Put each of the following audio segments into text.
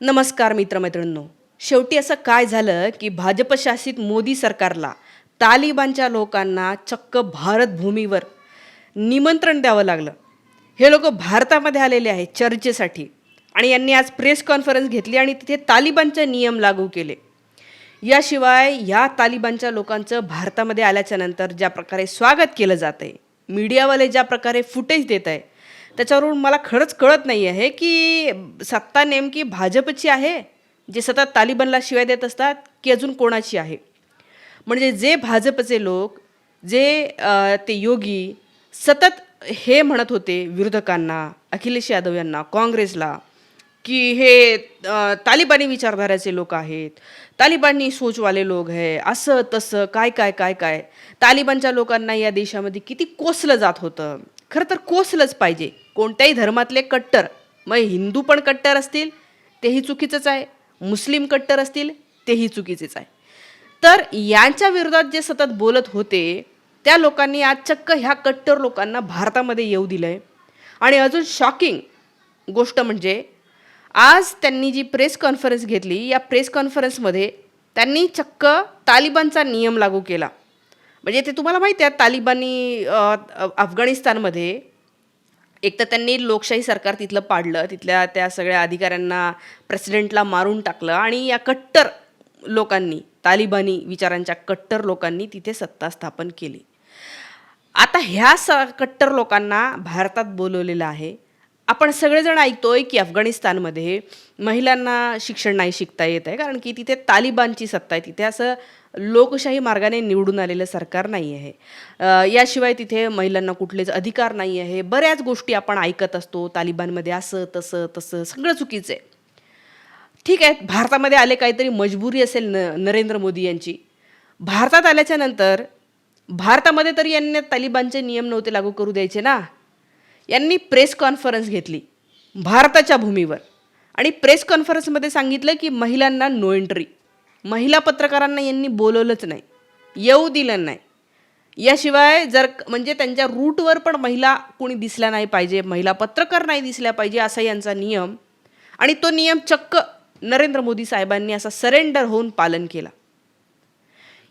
नमस्कार मित्रमैत्रिणींनो. शेवटी असं काय झालं की भाजपशासित मोदी सरकारला तालिबानच्या लोकांना चक्क भारतभूमीवर निमंत्रण द्यावं लागलं. हे लोक भारतामध्ये आलेले आहेत चर्चेसाठी. आणि यांनी आज प्रेस कॉन्फरन्स घेतली आणि तिथे तालिबानचे नियम लागू केले. याशिवाय या तालिबानच्या लोकांचं भारतामध्ये आल्याच्यानंतर ज्या प्रकारे स्वागत केलं जात आहे मीडियावाले ज्या प्रकारे फुटेज देत आहे त्याच्यावरून मला खरंच कळत नाही आहे की सत्ता नेमकी भाजपची आहे जे सतत तालिबानला शिवाय देत असतात की अजून कोणाची आहे? म्हणजे जे भाजपचे लोक जे ते योगी सतत हे म्हणत होते विरोधकांना अखिलेश यादव यांना काँग्रेसला की हे तालिबानी विचारधाराचे लोक आहेत तालिबानी सोचवाले लोक आहे असं तसं काय काय काय काय. तालिबानच्या लोकांना या देशामध्ये किती कोसलं जात होतं? खरं तर कोसलंच पाहिजे. कोणत्याही धर्मातले कट्टर मग हिंदू पण कट्टर असतील तेही चुकीचंच आहे. मुस्लिम कट्टर असतील तेही चुकीचेच आहे. तर यांच्या विरोधात जे सतत बोलत होते त्या लोकांनी आज चक्क ह्या कट्टर लोकांना भारतामध्ये येऊ दिलं आहे आणि अजून शॉकिंग गोष्ट म्हणजे आज त्यांनी जी प्रेस कॉन्फरन्स घेतली या प्रेस कॉन्फरन्समध्ये त्यांनी चक्क तालिबानचा नियम लागू केला. म्हणजे ते तुम्हाला माहिती आहे तालिबानी अफगाणिस्तानमध्ये एक तर त्यांनी लोकशाही सरकार तिथलं पाडलं तिथल्या त्या सगळ्या अधिकाऱ्यांना प्रेसिडेंटला मारून टाकलं आणि या कट्टर लोकांनी तालिबानी विचारांच्या कट्टर लोकांनी तिथे सत्ता स्थापन केली. आता ह्या स कट्टर लोकांना भारतात बोलवलेलं आहे आपण सगळेजण ऐकतोय की अफगाणिस्तानमध्ये महिलांना शिक्षण नाही शिकता येत आहे कारण की तिथे तालिबानची सत्ता आहे. तिथे असं लोकशाही मार्गाने निवडून आलेलं सरकार नाही आहे. याशिवाय तिथे महिलांना कुठलेच अधिकार नाही आहे. बऱ्याच गोष्टी आपण ऐकत असतो तालिबानमध्ये असं तसं तसं सगळं चुकीचं आहे. ठीक आहे भारतामध्ये आले काहीतरी मजबुरी असेल न नरेंद्र मोदी यांची. भारतात आल्याच्यानंतर भारतामध्ये तरी यांना तालिबानचे नियम नव्हते लागू करू द्यायचे ना. यांनी प्रेस कॉन्फरन्स घेतली भारताच्या भूमीवर. आणि प्रेस कॉन्फरन्समध्ये सांगितलं की महिलांना नो एंट्री महिला पत्रकारांना यांनी बोलवलंच नाही येऊ दिलं नाही. याशिवाय जर म्हणजे त्यांच्या रूटवर पण महिला कोणी दिसल्या नाही पाहिजे महिला पत्रकार नाही दिसल्या पाहिजे असा यांचा नियम. आणि तो नियम चक्क नरेंद्र मोदी साहेबांनी असा सरेंडर होऊन पालन केला.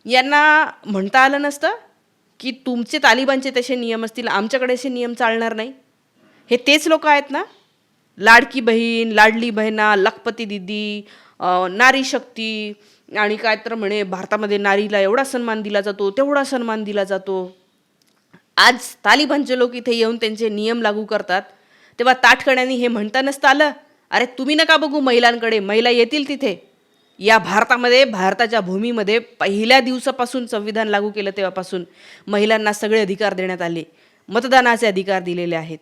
यांना म्हणता आलं नसतं की तुमचे तालिबानचे तसे नियम असतील आमच्याकडे असे नियम चालणार नाही. हे तेच लोक आहेत ना? लाडकी बहीण लाडली बहिणा लखपती दिदी नारी शक्ती आणि काय तर म्हणे भारतामध्ये नारीला एवढा सन्मान दिला जातो तेवढा सन्मान दिला जातो. आज तालिबानचे लोक इथे येऊन त्यांचे नियम लागू करतात तेव्हा ताटकण्याने हे म्हणता नसतं आलं अरे तुम्ही नका बघू महिलांकडे महिला येतील तिथे. या भारतामध्ये भारताच्या भूमीमध्ये पहिल्या दिवसापासून संविधान लागू केलं तेव्हापासून महिलांना सगळे अधिकार देण्यात आले मतदानाचे अधिकार दिलेले आहेत.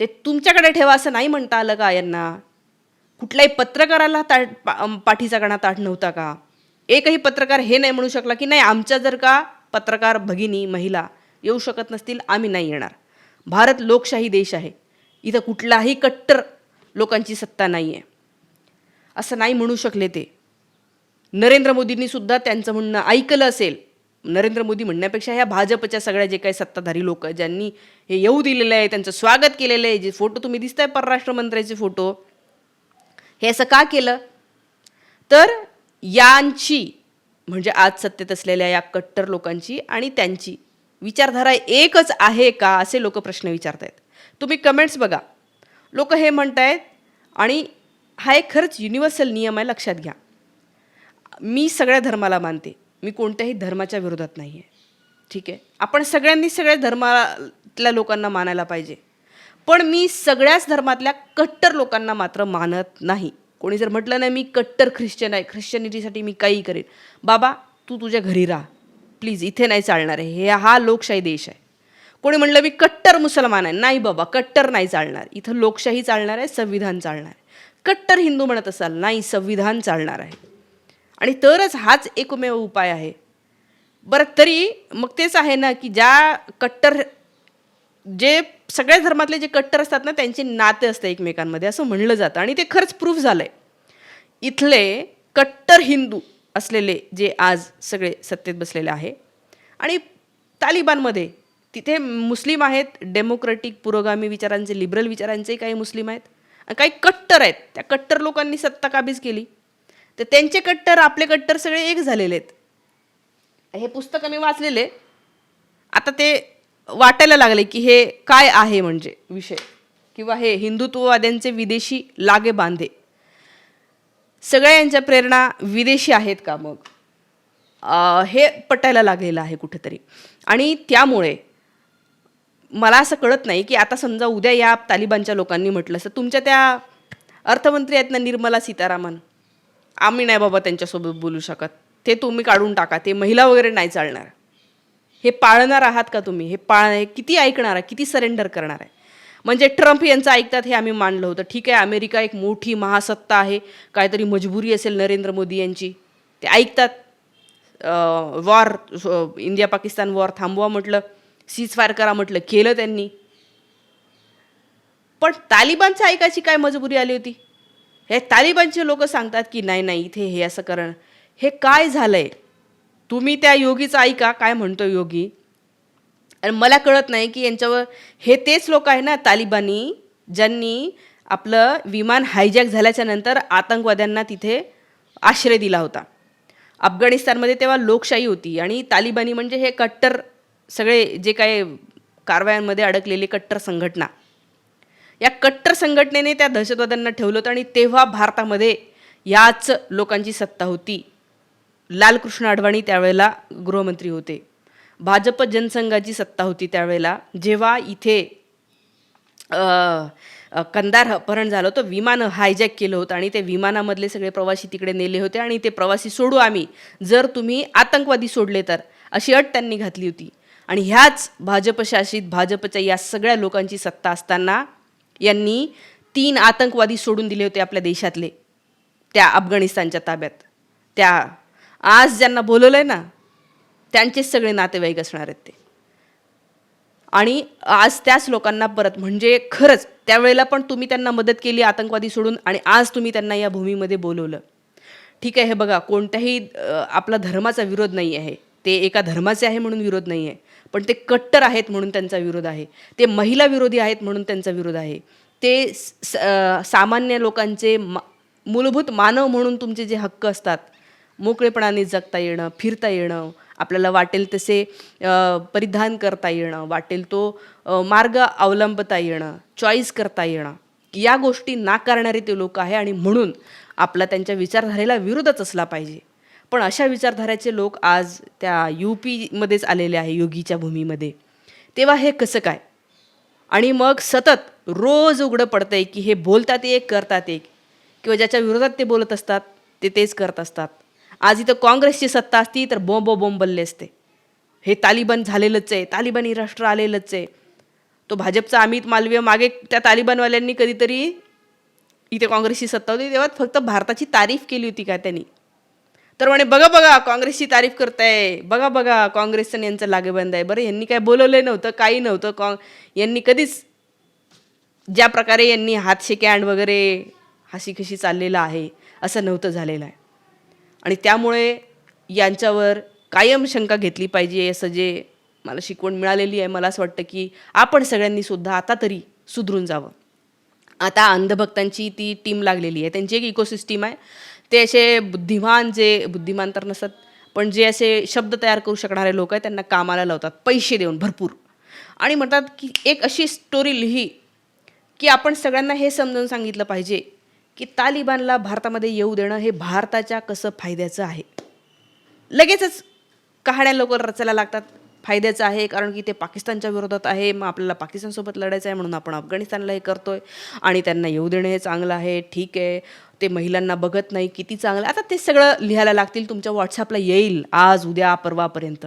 ते तुमच्याकडे ठेवा असं नाही म्हणता आलं का यांना? कुठल्याही पत्रकाराला ताट पा पाठीचा कणा ताट नव्हता का? एकही पत्रकार हे नाही म्हणू शकला की नाही आमच्या जर का पत्रकार भगिनी महिला येऊ शकत नसतील आम्ही नाही येणार. भारत लोकशाही देश आहे. इथं कुठलाही कट्टर लोकांची सत्ता नाही आहे असं नाही म्हणू शकले ते. नरेंद्र मोदींनी सुद्धा त्यांचं म्हणणं ऐकलं असेल. नरेंद्र मोदी म्हणण्यापेक्षा ह्या भाजपच्या सगळ्या जे काही सत्ताधारी लोक ज्यांनी हे येऊ दिलेलं आहे त्यांचं स्वागत केलेलं आहे जे फोटो तुम्ही दिसताय परराष्ट्र मंत्र्याचे फोटो. हे असं का केलं? तर यांची म्हणजे आज सत्तेत असलेल्या या कट्टर लोकांची आणि त्यांची विचारधारा एकच आहे का असे लोक प्रश्न विचारत आहेत तुम्ही कमेंट्स बघा. लोक हे म्हणत आहेत आणि हा एक खरंच युनिव्हर्सल नियम आहे लक्षात घ्या. मी सगळ्या धर्माला मानते. मी कोणत्याही धर्माच्या विरोधात नाही आहे ठीक आहे. आपण सगळ्यांनी सगळ्या धर्मातल्या लोकांना मानायला पाहिजे. पण मी सगळ्याच धर्मातल्या कट्टर लोकांना मात्र मानत नाही. कोणी जर म्हटलं नाही मी कट्टर ख्रिश्चन आहे ख्रिश्चनिटीसाठी मी काही करेन. बाबा तू तुझ्या घरी राहा. प्लीज इथे नाही चालणार आहे. हे हा लोकशाही देश आहे. कोणी म्हणलं मी कट्टर मुसलमान आहे. नाही बाबा कट्टर नाही चालणार. इथं लोकशाही चालणार आहे संविधान चालणार आहे. कट्टर हिंदू म्हणत असाल नाही संविधान चालणार आहे. आणि तरच हाच एकमेव उपाय आहे. बरं तरी मग तेच आहे ना की ज्या कट्टर जे सगळ्या धर्मातले जे कट्टर असतात ना त्यांचे नाते असतं एकमेकांमध्ये असं म्हणलं जातं. आणि ते खरंच प्रूफ झालं आहे इथले कट्टर हिंदू असलेले जे आज सगळे सत्तेत बसलेले आहे आणि तालिबानमध्ये तिथे मुस्लिम आहेत डेमोक्रेटिक पुरोगामी विचारांचे लिबरल विचारांचे काही मुस्लिम आहेत आणि काही कट्टर आहेत. त्या कट्टर लोकांनी सत्ता काबीज केली. तर त्यांचे कट्टर आपले कट्टर सगळे एक झालेले आहेत. हे पुस्तकं मी वाचलेले. आता ते वाटायला लागले की हे काय आहे म्हणजे विषय? किंवा हे हिंदुत्ववाद्यांचे विदेशी लागे बांधे. सगळ्या यांच्या प्रेरणा विदेशी आहेत का मग? हे पटायला लागलेलं आहे कुठेतरी. आणि त्यामुळे मला असं कळत नाही की आता समजा उद्या या तालिबानच्या लोकांनी म्हटलं असं तुमच्या त्या अर्थमंत्री आहेत ना निर्मला सीतारामन? आम्ही नाही बाबा त्यांच्यासोबत बोलू शकत. ते तुम्ही काढून टाका ते महिला वगैरे नाही चालणार. हे पाळणार आहात का तुम्ही? हे पाळ हे किती ऐकणार आहे? किती सरेंडर करणार आहे? म्हणजे ट्रम्प यांचं ऐकतात हे आम्ही मानलं होतं. ठीक आहे अमेरिका एक मोठी महासत्ता आहे. काहीतरी मजबुरी असेल नरेंद्र मोदी यांची. ते ऐकतात. वॉर इंडिया पाकिस्तान वॉर थांबवा म्हटलं सीज फायर करा म्हटलं केलं त्यांनी. पण तालिबानचं ऐकायची काय मजबुरी आली होती? हे तालिबानचे लोक सांगतात की नाही नाही इथे हे असं करणं. हे काय झालंय? तुम्ही त्या योगीचं ऐका काय म्हणतो योगी? आणि मला कळत नाही की यांच्यावर हे तेच लोक आहे ना तालिबानी ज्यांनी आपलं विमान हायजॅक झाल्याच्यानंतर आतंकवाद्यांना तिथे आश्रय दिला होता. अफगाणिस्तानमध्ये तेव्हा लोकशाही होती आणि तालिबानी म्हणजे हे कट्टर सगळे जे काय कारवायांमध्ये अडकलेले कट्टर संघटना. या कट्टर संघटनेने त्या दहशतवाद्यांना ठेवलं होतं आणि तेव्हा भारतामध्ये याच लोकांची सत्ता होती. लालकृष्ण अडवाणी त्यावेळेला गृहमंत्री होते. भाजप जनसंघाची सत्ता होती त्यावेळेला. जेव्हा इथे कंदार अपहरण झालं होतं विमानं हायजॅक केलं होतं आणि ते विमानामधले सगळे प्रवासी तिकडे नेले होते आणि ते प्रवासी सोडू आम्ही. जर तुम्ही आतंकवादी सोडले तर अशी अट त्यांनी घातली होती. आणि ह्याच भाजपशासित भाजपच्या या सगळ्या लोकांची सत्ता असताना यांनी तीन आतंकवादी सोडून दिले होते आपल्या देशातले त्या अफगाणिस्तानच्या ताब्यात. त्या आज ज्यांना बोलवलं आहे ना त्यांचेच सगळे नातेवाईक असणार आहेत ते. आणि आज त्याच लोकांना परत म्हणजे खरंच त्यावेळेला पण तुम्ही त्यांना मदत केली आतंकवादी सोडून आणि आज तुम्ही त्यांना या भूमीमध्ये बोलवलं. ठीक आहे हे बघा कोणत्याही आपला धर्माचा विरोध नाही आहे. ते एका धर्माचे आहे म्हणून विरोध नाही आहे. पण ते कट्टर आहेत म्हणून त्यांचा विरोध आहे. ते महिला विरोधी आहेत म्हणून त्यांचा विरोध आहे. ते स- स- सामान्य लोकांचे मा मूलभूत मानव म्हणून तुमचे जे हक्क असतात मोकळेपणाने जगता येणं फिरता येणं आपल्याला वाटेल तसे परिधान करता येणं वाटेल तो मार्ग अवलंबता येणं चॉईस करता येणं. या गोष्टी नाकारणारे ते लोक आहे आणि म्हणून आपला त्यांच्या विचारधारेला विरोधच असला पाहिजे. पण अशा विचारधाऱ्याचे लोक आज त्या यू पीमध्येच आलेले आहे योगीच्या भूमीमध्ये. तेव्हा हे कसं काय? आणि मग सतत रोज उघडं पडतंय की हे बोलतात एक करतात एक. किंवा ज्याच्या विरोधात ते बोलत असतात ते तेच करत असतात. आज इथं काँग्रेसची सत्ता असती तर बॉम्ब बॉम्ब बनले असते. हे तालिबान झालेलंच आहे तालिबानी राष्ट्र आलेलंच आहे. तो भाजपचा अमित मालवीय मागे त्या तालिबानवाल्यांनी कधीतरी इथे काँग्रेसची सत्ता होती तेव्हा फक्त भारताची तारीफ केली होती का त्यांनी? तर म्हणे बघा बघा काँग्रेसची तारीफ करताय. बघा बघा काँग्रेसचं यांचं लागेबंद आहे. बरं यांनी काय बोलवलं नव्हतं काही नव्हतं. काँ यांनी कधीच ज्या प्रकारे यांनी हात अँड वगैरे हसी खशी चाललेलं आहे असं नव्हतं झालेलं आहे. आणि त्यामुळे यांच्यावर कायम शंका घेतली पाहिजे असं जे मला शिकवण मिळालेली आहे. मला असं वाटतं की आपण सगळ्यांनी सुद्धा आता तरी सुधरून जावं. आता अंधभक्तांची ती टीम लागलेली आहे. त्यांची एक इकोसिस्टीम आहे. ते असे बुद्धिमान जे बुद्धिमान तर नसतात पण जे असे शब्द तयार करू शकणारे लोक आहेत त्यांना कामाला लावतात पैसे देऊन भरपूर. आणि म्हणतात की एक अशी स्टोरी लिही की आपण सगळ्यांना हे समजावून सांगितलं पाहिजे. की तालिबानला भारतामध्ये येऊ देणं हे भारताच्या कसं फायद्याचं आहे? लगेचच कहाण्या लोक रचायला लागतात. फायद्याचं आहे कारण की ते पाकिस्तानच्या विरोधात आहे. मग आपल्याला पाकिस्तानसोबत लढायचं आहे म्हणून आपण अफगाणिस्तानला हे करतो आहे आणि त्यांना येऊ देणं हे चांगलं आहे. ठीक आहे. ते महिलांना बघत नाही. किती चांगलं. आता ते सगळं लिहायला लागतील. तुमच्या व्हॉट्सॲपला येईल. आज उद्या परवापर्यंत.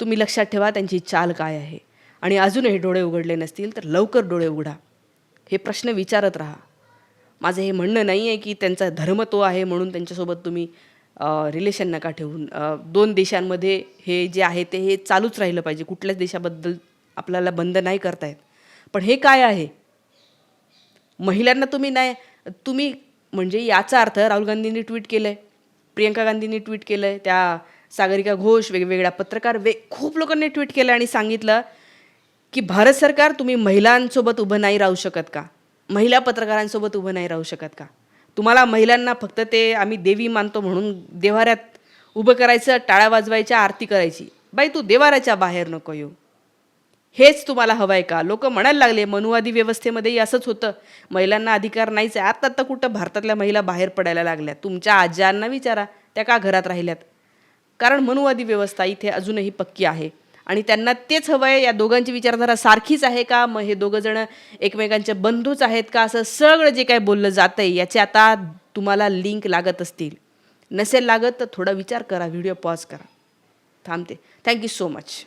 तुम्ही लक्षात ठेवा त्यांची चाल काय आहे. आणि अजूनही डोळे उघडले नसतील तर लवकर डोळे उघडा. हे प्रश्न विचारत राहा. माझं हे म्हणणं नाही आहे की त्यांचा धर्म तो आहे म्हणून त्यांच्यासोबत तुम्ही रिलेशन नका ठेवून. दोन देशांमध्ये हे जे आहे ते हे चालूच राहिलं पाहिजे. कुठल्याच देशाबद्दल आपल्याला बंद नाही करतायत पण हे काय आहे? महिलांना तुम्ही नाही तुम्ही म्हणजे याचा अर्थ राहुल गांधींनी ट्विट केलं आहे प्रियंका गांधींनी ट्विट केलं आहे त्या सागरिका घोष वेगवेगळ्या पत्रकार वे खूप लोकांनी ट्विट केलं आणि सांगितलं की भारत सरकार तुम्ही महिलांसोबत उभं नाही राहू शकत का? महिला पत्रकारांसोबत उभं नाही राहू शकत का? तुम्हाला महिलांना फक्त ते आम्ही देवी मानतो म्हणून देवाऱ्यात उभं करायचं टाळ्या वाजवायच्या आरती करायची. बाई तू देवाऱ्याच्या बाहेर नको येऊ. हेच तुम्हाला हवं आहे का? लोक म्हणायला लागले मनुवादी व्यवस्थेमध्येही असंच होतं. महिलांना अधिकार नाहीच आहे. आता आत्ता कुठं भारतातल्या महिला बाहेर पडायला लागल्या तुमच्या आज्यांना विचारा त्या का घरात राहिल्यात? कारण मनुवादी व्यवस्था इथे अजूनही पक्की आहे. आणि त्यांना तेच हवं आहे. या दोघांची विचारधारा सारखीच आहे का? मग हे दोघं जण एकमेकांचे बंधूच आहेत का? असं सगळं जे काय बोललं जातं आहे याचे आता तुम्हाला लिंक लागत असतील. नसेल लागत तर थोडा विचार करा व्हिडिओ पॉज करा. थांबते. Thank you so much